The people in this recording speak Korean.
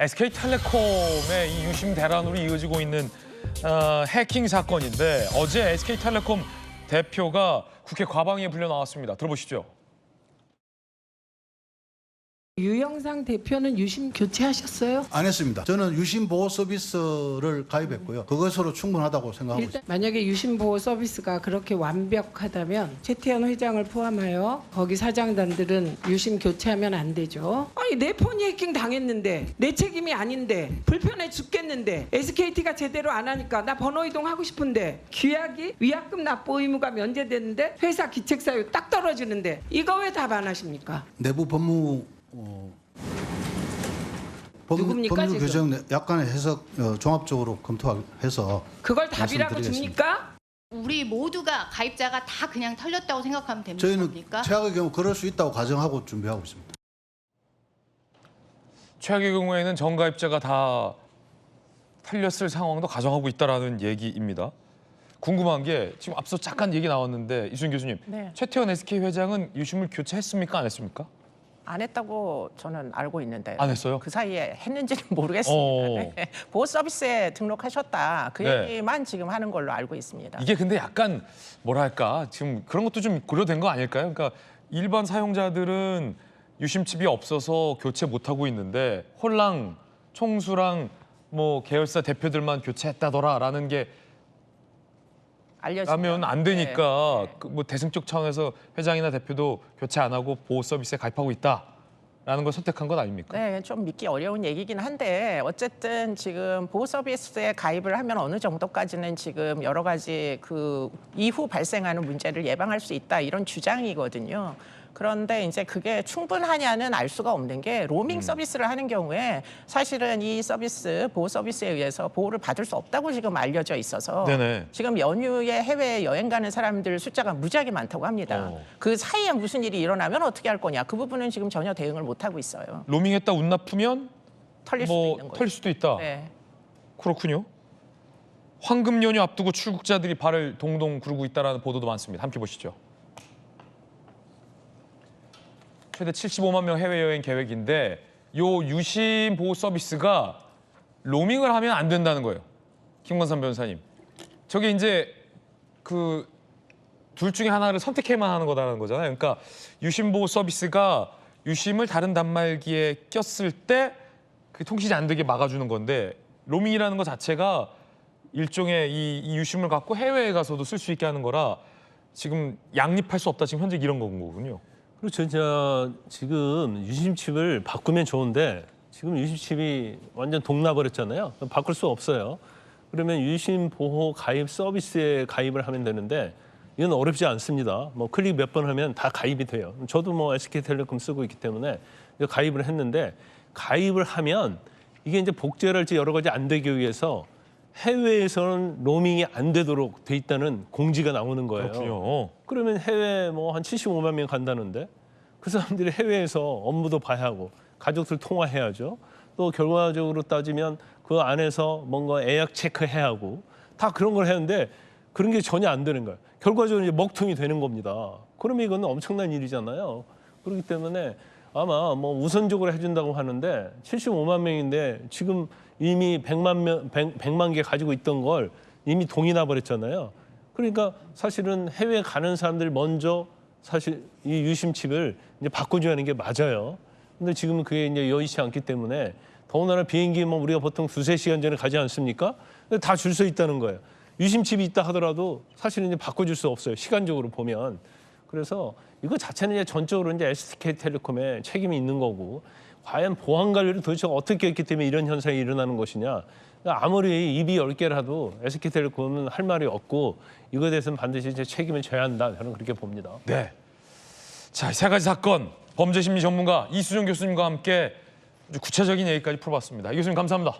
SK텔레콤의 이 유심 대란으로 이어지고 있는 어, 해킹 사건인데 어제 SK텔레콤 대표가 국회 과방위에 불려 나왔습니다. 들어보시죠. 유영상 대표는 유심 교체하셨어요? 안 했습니다. 저는 유심 보호 서비스를 가입했고요. 그것으로 충분하다고 생각하고 있습니다. 일단 만약에 유심 보호 서비스가 그렇게 완벽하다면 최태현 회장을 포함하여 거기 사장단들은 유심 교체하면 안 되죠. 아니 내 폰이 해킹 당했는데 내 책임이 아닌데 불편해 죽겠는데 SKT가 제대로 안 하니까 나 번호 이동하고 싶은데 규약이 위약금 납부 의무가 면제되는데 회사 기책사유 딱 떨어지는데 이거 왜 답 안 하십니까? 내부 법무 어, 법, 누굽니까, 법률 지금? 규정 내- 약간의 해석 어, 종합적으로 검토해서 그걸 답이라고 말씀드리겠습니다. 줍니까? 우리 모두가 가입자가 다 그냥 털렸다고 생각하면 됩니까? 저희는 최악의 경우 그럴 수 있다고 가정하고 준비하고 있습니다. 최악의 경우에는 정가입자가 다 털렸을 상황도 가정하고 있다라는 얘기입니다. 궁금한 게 지금 앞서 잠깐 얘기 나왔는데 이순 교수님, 네. 최태원 SK 회장은 유심을 교체했습니까? 안 했습니까? 안 했다고 저는 알고 있는데 안 했어요? 그 사이에 했는지는 모르겠습니다. 어. 네. 보호 서비스에 등록하셨다 그 네. 얘기만 지금 하는 걸로 알고 있습니다. 이게 근데 약간 뭐랄까 지금 그런 것도 좀 고려된 거 아닐까요? 그러니까 일반 사용자들은 유심칩이 없어서 교체 못 하고 있는데 홀랑 총수랑 뭐 계열사 대표들만 교체했다더라라는 게 알려지면 안 되니까 네. 그 뭐 대승적 차원에서 회장이나 대표도 교체 안 하고 보호 서비스에 가입하고 있다 라는 걸 선택한 것 아닙니까? 네, 좀 믿기 어려운 얘기긴 한데 어쨌든 지금 보호 서비스에 가입을 하면 어느 정도까지는 지금 여러 가지 그 이후 발생하는 문제를 예방할 수 있다 이런 주장이거든요. 그런데 이제 그게 충분하냐는 알 수가 없는 게 로밍 서비스를 하는 경우에 사실은 이 서비스 보호 서비스에 의해서 보호를 받을 수 없다고 지금 알려져 있어서 네네. 지금 연휴에 해외 여행 가는 사람들 숫자가 무지하게 많다고 합니다. 어. 그 사이에 무슨 일이 일어나면 어떻게 할 거냐 그 부분은 지금 전혀 대응을 못 하고 있어요. 로밍했다 운 나쁘면 털릴 수도 뭐 있는 거죠. 털릴 수도 있다. 네. 그렇군요. 황금 연휴 앞두고 출국자들이 발을 동동 구르고 있다라는 보도도 많습니다. 함께 보시죠. 최대 75만 명 해외 여행 계획인데 요 유심 보호 서비스가 로밍을 하면 안 된다는 거예요. 김건삼 변호사님. 저게 이제 그 둘 중에 하나를 선택해야만 하는 거다라는 거잖아요. 그러니까 유심 보호 서비스가 유심을 다른 단말기에 꼈을 때 그 통신이 안 되게 막아주는 건데 로밍이라는 것 자체가 일종의 이, 이 유심을 갖고 해외에 가서도 쓸 수 있게 하는 거라 지금 양립할 수 없다 지금 현재 이런 건 거군요. 그렇죠. 저 지금 유심칩을 바꾸면 좋은데 지금 유심칩이 완전 동나버렸잖아요. 바꿀 수 없어요. 그러면 유심 보호 가입 서비스에 가입을 하면 되는데 이건 어렵지 않습니다. 뭐 클릭 몇 번 하면 다 가입이 돼요. 저도 뭐 SK텔레콤 쓰고 있기 때문에 가입을 했는데 가입을 하면 이게 이제 복제랄지 여러 가지 안 되기 위해서 해외에서는 로밍이 안 되도록 돼 있다는 공지가 나오는 거예요. 그렇군요. 그러면 해외 뭐 한 75만 명 간다는데 그 사람들이 해외에서 업무도 봐야 하고 가족들 통화해야죠. 또 결과적으로 따지면 그 안에서 뭔가 예약 체크해야 하고 다 그런 걸 하는데 그런 게 전혀 안 되는 거예요. 결과적으로 이제 먹통이 되는 겁니다. 그러면 이건 엄청난 일이잖아요. 그렇기 때문에 아마 뭐 우선적으로 해준다고 하는데 75만 명인데 지금 이미 100만 명, 100, 100만 개 가지고 있던 걸 이미 동이 나버렸잖아요. 그러니까 사실은 해외 가는 사람들 먼저 사실 이 유심칩을 이제 바꿔줘야 하는 게 맞아요. 근데 지금은 그게 이제 여의치 않기 때문에 더군다나 비행기 뭐 우리가 보통 두세 시간 전에 가지 않습니까? 근데 다 줄 서 있다는 거예요. 유심칩이 있다 하더라도 사실은 이제 바꿔줄 수 없어요. 시간적으로 보면. 그래서 이거 자체는 이제 전적으로 이제 SK텔레콤의 책임이 있는 거고 과연 보안 관리를 도대체 어떻게 했기 때문에 이런 현상이 일어나는 것이냐. 아무리 입이 열 개라도 SK텔레콤은 할 말이 없고 이거에 대해서는 반드시 이제 책임을 져야 한다. 저는 그렇게 봅니다. 네. 자, 세 가지 사건 범죄 심리 전문가 이수정 교수님과 함께 구체적인 얘기까지 풀어봤습니다. 이 교수님 감사합니다.